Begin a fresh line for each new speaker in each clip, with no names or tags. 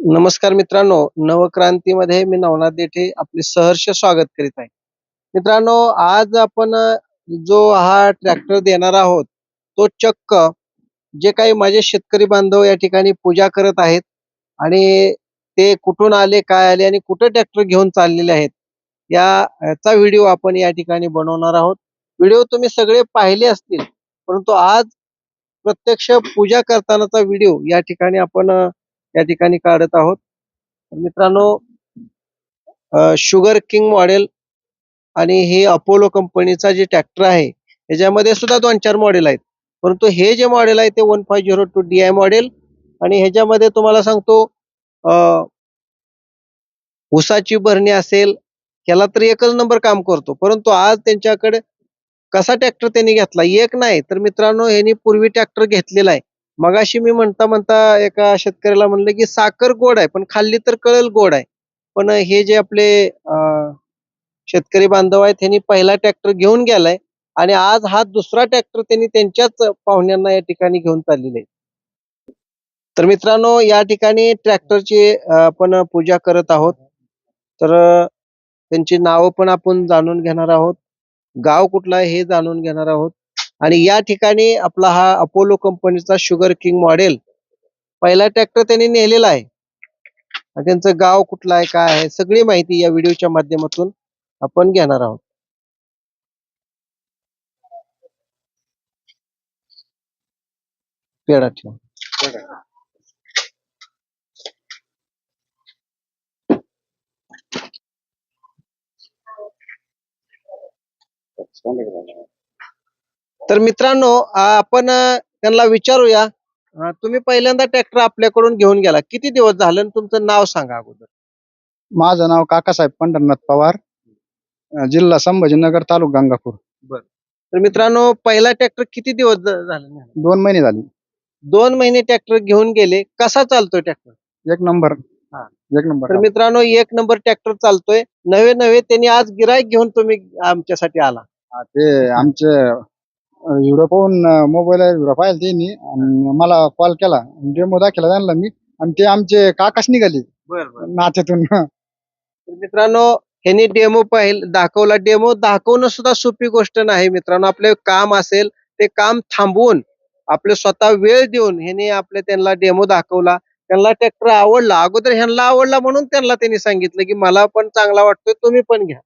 नमस्कार मित्रांनो नवक्रांतीमध्ये मी नवनाथ देठे आपले सहर्ष स्वागत करीत आहे. मित्रांनो आज आपण जो हा ट्रॅक्टर देणार आहोत तो चक्क जे काही माझे शेतकरी बांधव या ठिकाणी पूजा करत आहेत आणि ते कुठून आले काय आले आणि कुठे ट्रॅक्टर घेऊन चाललेले आहेत याचा व्हिडिओ आपण या ठिकाणी बनवणार आहोत. व्हिडिओ तुम्ही सगळे पाहिले असतील परंतु आज प्रत्यक्ष पूजा करतानाचा व्हिडिओ या ठिकाणी आपण या ठिकाणी काढत आहोत. मित्रांनो शुगर किंग मॉडेल आणि हे अपोलो कंपनीचा जे ट्रॅक्टर आहे ह्याच्यामध्ये सुद्धा दोन चार मॉडेल आहेत. परंतु हे जे मॉडेल आहे ते one five zero two D I model आणि ह्याच्यामध्ये तुम्हाला सांगतो ऊसाची भरणी असेल त्याला तर एकच नंबर काम करतो. परंतु आज त्यांच्याकडे कसा ट्रॅक्टर त्यांनी घेतला? एक नाही. तर मित्रांनो ह्यांनी पूर्वी ट्रॅक्टर घेतलेला आहे. मगाशी मी म्हणता म्हणता एका शेतकऱ्याला म्हणलं की साखर गोड आहे पण खाल्ली तर कळल गोड आहे. पण हे जे आपले शेतकरी बांधव आहेत त्यांनी पहिला ट्रॅक्टर घेऊन गेलाय आणि आज हा दुसरा ट्रॅक्टर त्यांनी त्यांच्याच पाहुण्यांना या ठिकाणी घेऊन चाललेले आहे तर मित्रांनो या ठिकाणी ट्रॅक्टरची आपण पूजा करत आहोत. तर त्यांची नावं पण आपण जाणून घेणार आहोत. गाव कुठलं आहे हे जाणून घेणार आहोत. आणि या ठिकाणी आपला हा अपोलो कंपनीचा शुगर किंग मॉडेल पहिला ट्रॅक्टर त्यांनी नेलेला आहे. त्यांचं गाव कुठलं आहे काय आहे सगळी माहिती या व्हिडिओच्या माध्यमातून आपण घेणार आहोत. पेढा ठेव. तर मित्रांनो आपण त्यांना विचारूया. तुम्ही पहिल्यांदा ट्रॅक्टर आपल्याकडून घेऊन गेला. किती दिवस झालं आणि तुमचं नाव सांगा अगोदर?
माझं नाव काकासाहेब पंढरनाथ पवार. अं, जिल्हा संभाजीनगर तालुका गंगापूर.
तर मित्रांनो पहिला ट्रॅक्टर किती दिवस झालं
दोन महिने झाले.
दोन महिने ट्रॅक्टर घेऊन गेले. कसा चालतोय ट्रॅक्टर?
एक नंबर.
हा.
एक नंबर.
तर मित्रांनो एक नंबर ट्रॅक्टर चालतोय. नवे नवे त्यांनी आज गिराईक घेऊन तुम्ही आमच्यासाठी आला.
हा, ते आमचे व्हिडिओ पाहून मोबाईल व्हिडिओ पाहिला त्यांनी. आणि मला कॉल. केला डेमो दाखवला त्यांना मी. आणि ते आमचे काकाच निघाले. नात्यातून
तर मित्रांनो ह्यांनी डेमो पाहिल दाखवला डेमो दाखवणं सुद्धा सोपी गोष्ट नाही. मित्रांनो आपले काम असेल ते काम थांबवून आपले स्वतः वेळ देऊन ह्यांनी आपले त्यांना डेमो दाखवला. त्यांना ट्रॅक्टर आवडला. अगोदर ह्यांना आवडला म्हणून त्यांना त्यांनी सांगितलं की मला पण चांगला वाटतोय तुम्ही पण घ्या.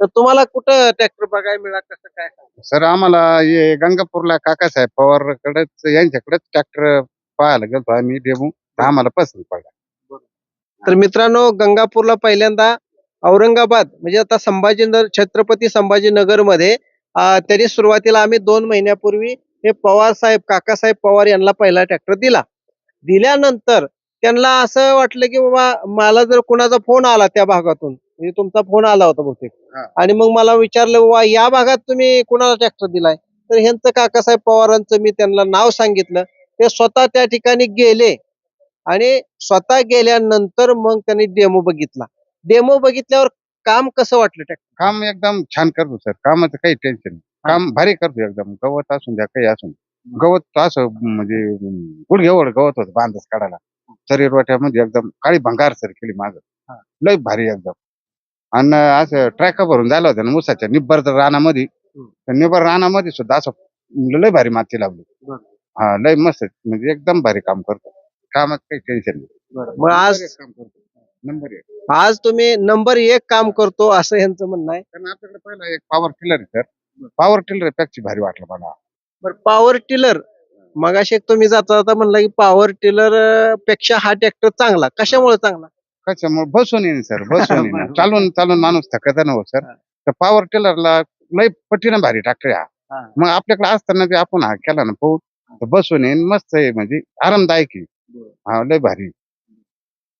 तर तुम्हाला कुठं ट्रॅक्टर बघायला मिळाला? कसं काय सांगा?
सर आम्हाला हे गंगापूरला काकासाहेब पवार कडेच यांच्याकडेच ट्रॅक्टर पाहायला गेलो आम्ही डेमो. आम्हाला पसंत पडला.
तर मित्रांनो गंगापूरला पहिल्यांदा औरंगाबाद म्हणजे आता संभाजीनगर छत्रपती संभाजीनगरमध्ये तरी सुरुवातीला आम्ही दोन महिन्यापूर्वी हे पवार साहेब काकासाहेब पवार यांना पहिला ट्रॅक्टर दिला. दिल्यानंतर त्यांना असं वाटलं की बाबा मला जर कुणाचा फोन आला त्या भागातून म्हणजे तुमचा फोन आला होता बहुतेक. आणि मग मला विचारलं बाबा या भागात तुम्ही कुणाला ट्रॅक्टर दिलाय? तर ह्यांचं काकासाहेब पवारांचं मी त्यांना नाव सांगितलं. ते स्वतः त्या ठिकाणी गेले आणि स्वतः गेल्यानंतर मग त्यांनी डेमो बघितला. डेमो बघितल्यावर काम कसं वाटलं ट्रॅक्टर
काम एकदम छान करतो सर कामाचं काही टेन्शन नाही. काम भारी करतो एकदम. गवत असून द्या काही असून गवत असं म्हणजे गुडघ्यावर गवत होतं बांधच काढायला. शरीर वाट्यामध्ये एकदम काळी भंगार सर केली माझं.
हा.
लय भारी एकदम. आणि असं ट्रॅक भरून झालं होतं ना मुसाच्या निब्बर रानामध्ये. त्या निब्बर रानामध्ये सुद्धा असं लय भारी माती लावली. हा लय मस्त. म्हणजे एकदम भारी काम करतो. कामात काही टेन्शन नाही.
मग आज
काम करतो. नंबर एक.
आज तुम्ही नंबर एक काम करतो असं यांचं म्हणणं आहे.
कारण आपल्याकडे पहिला एक पॉवर टिलर आहे सर. पॉवर टिलरपेक्षा भारी वाटलं मला.
बरं पॉवर टिलर मगाशी एक तुम्ही जाता जाता म्हणला की पॉवर टिलरपेक्षा हा ट्रॅक्टर चांगला. कशामुळे चांगला?
कशामुळे? बसून येईन सर बसून येईन. चालून चालून माणूस थकत ना हो सर. तर पॉवर टिलरला लय पटीनं भारी ट्रॅक्टर हा. मग आपल्याकडे असताना ते आपण हा केला ना पाहू तर बसून येईन मस्त आहे म्हणजे आरामदायक आहे. हा लय भारी.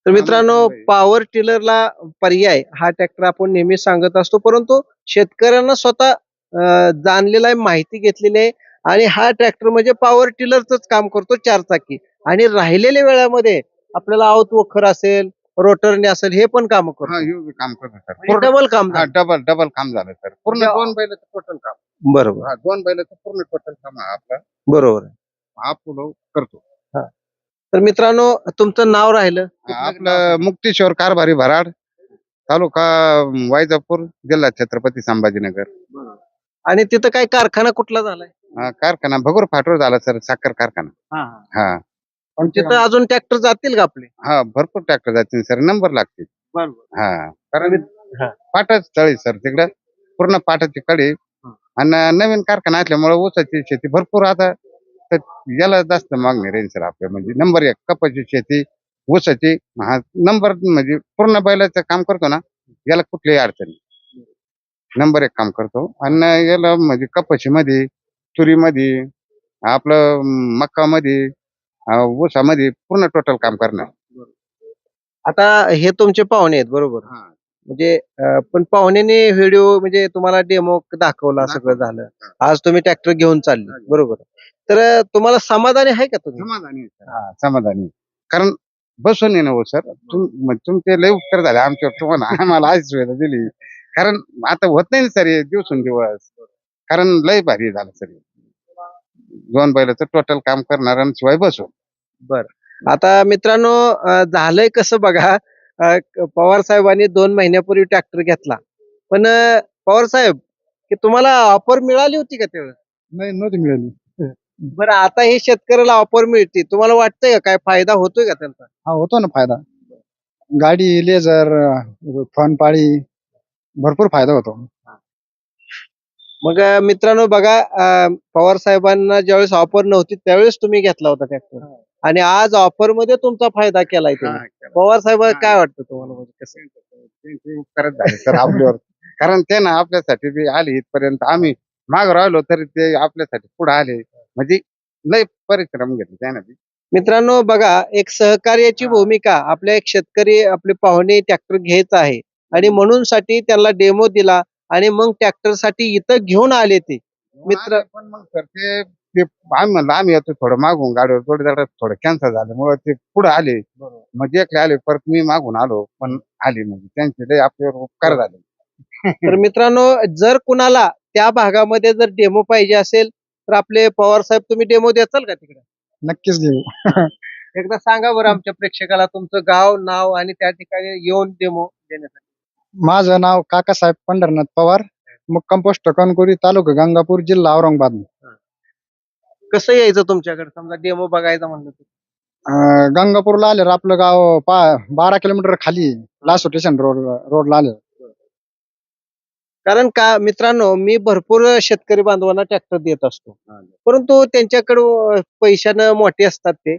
तर मित्रांनो पॉवर टिलरला पर्याय हा ट्रॅक्टर आपण नेहमी सांगत असतो परंतु शेतकऱ्यांना स्वतः जाणलेला आहे माहिती घेतलेली आहे आणि हा ट्रॅक्टर म्हणजे पॉवर टिलरच काम करतो चार चाकी आणि राहिलेल्या वेळामध्ये आपल्याला आवत वखर असेल रोटरने असेल हे पण काम
हा
करतो
ह्यो बी काम करतो सर.
डबल काम
हा
झालं.
डबल डबल काम झालं सर. पूर्ण
म्हणजे-
दोन बैलाचं टोटल काम.
बरोबर.
हा दोन बैलाचं पूर्ण टोटल काम हा आपला.
बरोबर.
हा पुढं करतो.
तर मित्रांनो तुमचं नाव राहिलं?
आपलं मुक्तेश्वर कारभारी भराड तालुका वायजापूर जिल्हा छत्रपती संभाजीनगर.
आणि तिथं काय कारखाना कुठला झालाय?
हा, कारखाना भगूर फाटवर झाला सर साखर कारखाना. हा
पण तिथं अजून ट्रॅक्टर जातील का आपले?
हा भरपूर ट्रॅक्टर जातील सर नंबर लागतील. हा. कारण
हा.
पाटच तळी सर तिकडं. पूर्ण पाटाची कडी. आणि नवीन कारखाना असल्यामुळे ऊसाची शेती भरपूर आता. तर याला जास्त मागणी राहील सर आपल्या म्हणजे. नंबर एक कपाची शेती ऊसाची. हा नंबर म्हणजे पूर्ण बैलाचं काम करतो ना याला कुठलीही अडचण नाही. नंबर एक काम करतो. आणि याला म्हणजे कपाशीमध्ये तुरीमध्ये आपलं मक्कामध्ये ऊसामध्ये पूर्ण टोटल काम करणार
आता हे तुमचे पाहुणे आहेत बरोबर. म्हणजे अं, पण पाहुण्याने व्हिडिओ म्हणजे तुम्हाला डेमो दाखवला सगळं झालं. आज तुम्ही ट्रॅक्टर घेऊन चालले बरोबर. तर अं, तुम्हाला समाधानी आहे का तुम्ही?
समाधानी आहे. हा. समाधानी कारण बसून ये ना हो सर? तुम म्हणजे तुमचे लय उपकार झाले. आमच्यावर तुम्हाला आम्हाला आज सुविधा दिली. कारण आता होत नाही ना सर हे दिवसेंदिवस कारण लय भारी झालं सर. हे. दोन बैलाचं टोटल काम करणार आणि शिवाय बसून.
आता मित्रांनो अं, झालंय कसं बघा अं, क- पवार साहेबांनी दोन महिन्यापूर्वी ट्रॅक्टर घेतला. पण अं, पवार साहेब की तुम्हाला ऑफर मिळाली होती का त्यावेळेस?
नाही नव्हती मिळाली.
बरं आता हे शेतकऱ्याला ऑफर मिळते तुम्हाला वाटतंय का? काय फायदा होतोय का त्यांचा?
हा होतो ना फायदा. गाडी लेझर फन पाळी भरपूर फायदा होतो.
मग मित्रांनो बघा पवार साहेबांना ज्यावेळेस ऑफर नव्हती त्यावेळेस तुम्ही घेतला होता ट्रॅक्टर आणि आज ऑफरमध्ये तुमचा फायदा केलाय तुम्ही. पवार साहेब. काय वाटतं तुम्हाला? म्हणजे कसं?
त्यांचे उपकारच झाले सर आपल्यावर. कारण ते ना आपल्यासाठी बी आले इथपर्यंत. आम्ही माग राहिलो तरी ते आपल्यासाठी पुढे आले. म्हणजे लय परिश्रम घेतले त्यानं बी.
मित्रांनो बघा एक सहकार्याची. भूमिका आपल्या एक शेतकरी आपले पाहुणे ट्रॅक्टर घ्यायचा आहे. आणि म्हणून साठी त्यांना डेमो दिला. आणि मग ट्रॅक्टरसाठी इथं घेऊन आले ते. मित्र-
पण मग सर ते ते आम्ही म्हणलं आम्ही येतो थोडं मागून गाडीवर थोडं जरा थोडं कॅन्सल झाल्यामुळे ते पुढे आले. मग एकले आले परत मी मागून आलो पण आले म्हणजे त्यांचे लय आपल्यावर उपकार झाले.
तर मित्रांनो जर कुणाला त्या भागामध्ये जर डेमो पाहिजे असेल तर आपले पवार साहेब तुम्ही डेमो द्याल का तिकडे?
नक्कीच देऊ.
एकदा सांगा बरं आमच्या प्रेक्षकाला तुमचं गाव नाव आणि त्या ठिकाणी येऊन डेमो देण्यासाठी.
माझं नाव काकासाहेब पंढरनाथ पवार मुक्काम पोस्ट कणकुरी तालुका गंगापूर जिल्हा औरंगाबाद.
कसं यायचं तुमच्याकडे? समजा डेमो बघायचा म्हणलं तर.
अं, गंगापूरला आल्यावर आपलं गाव पा बारा किलोमीटर खाली लासो स्टेशन रोड रोडला आलं
कारण का मित्रांनो मी भरपूर शेतकरी बांधवांना ट्रॅक्टर देत असतो. परंतु त्यांच्याकडे पैशानं मोठे असतात ते.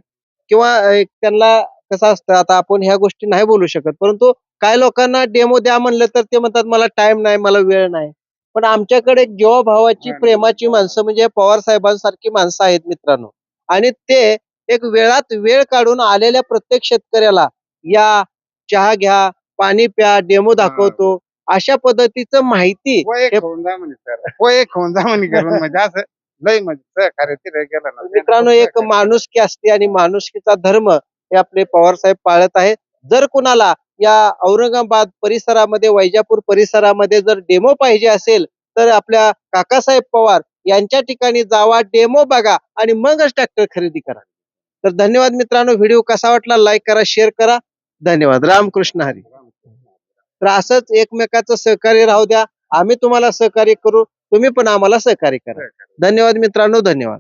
किंवा त्यांना कसं असतं आता आपण ह्या गोष्टी नाही बोलू शकत. परंतु काय लोकांना डेमो द्या म्हणलं तर ते म्हणतात मला टाइम नाही मला वेळ नाही. पण आमच्याकडे जेव्हा भावाची प्रेमाची माणसं म्हणजे पवार साहेबांसारखी माणसं आहेत मित्रांनो. आणि ते एक वेळात वेळ काढून आलेल्या प्रत्येक शेतकऱ्याला या चहा घ्या पाणी प्या डेमो दाखवतो. अशा पद्धतीचं माहिती
वय एक होऊन जा म्हणे सर. वय एक होऊन जा म्हणे करून. म्हणजे असं लय म्हणजे सहकार्य तिथे गेलं ना.
मित्रांनो एक माणुसकी असते आणि माणुसकीचा धर्म हे आपले पवार साहेब पाळत आहेत. जर कुणाला या औरंगाबाद परिसरामध्ये वैजापूर परिसरामध्ये जर डेमो पाहिजे असेल तर आपल्या काकासाहेब पवार यांच्या ठिकाणी जावा डेमो बघा आणि मगच ट्रॅक्टर खरेदी करा. तर धन्यवाद मित्रांनो व्हिडिओ कसा वाटला लाईक करा शेअर करा. धन्यवाद. रामकृष्ण हरी. तर असंच एकमेकाचं सहकार्य राहू द्या. आम्ही तुम्हाला सहकार्य करू तुम्ही पण आम्हाला सहकार्य करा. धन्यवाद मित्रांनो धन्यवाद.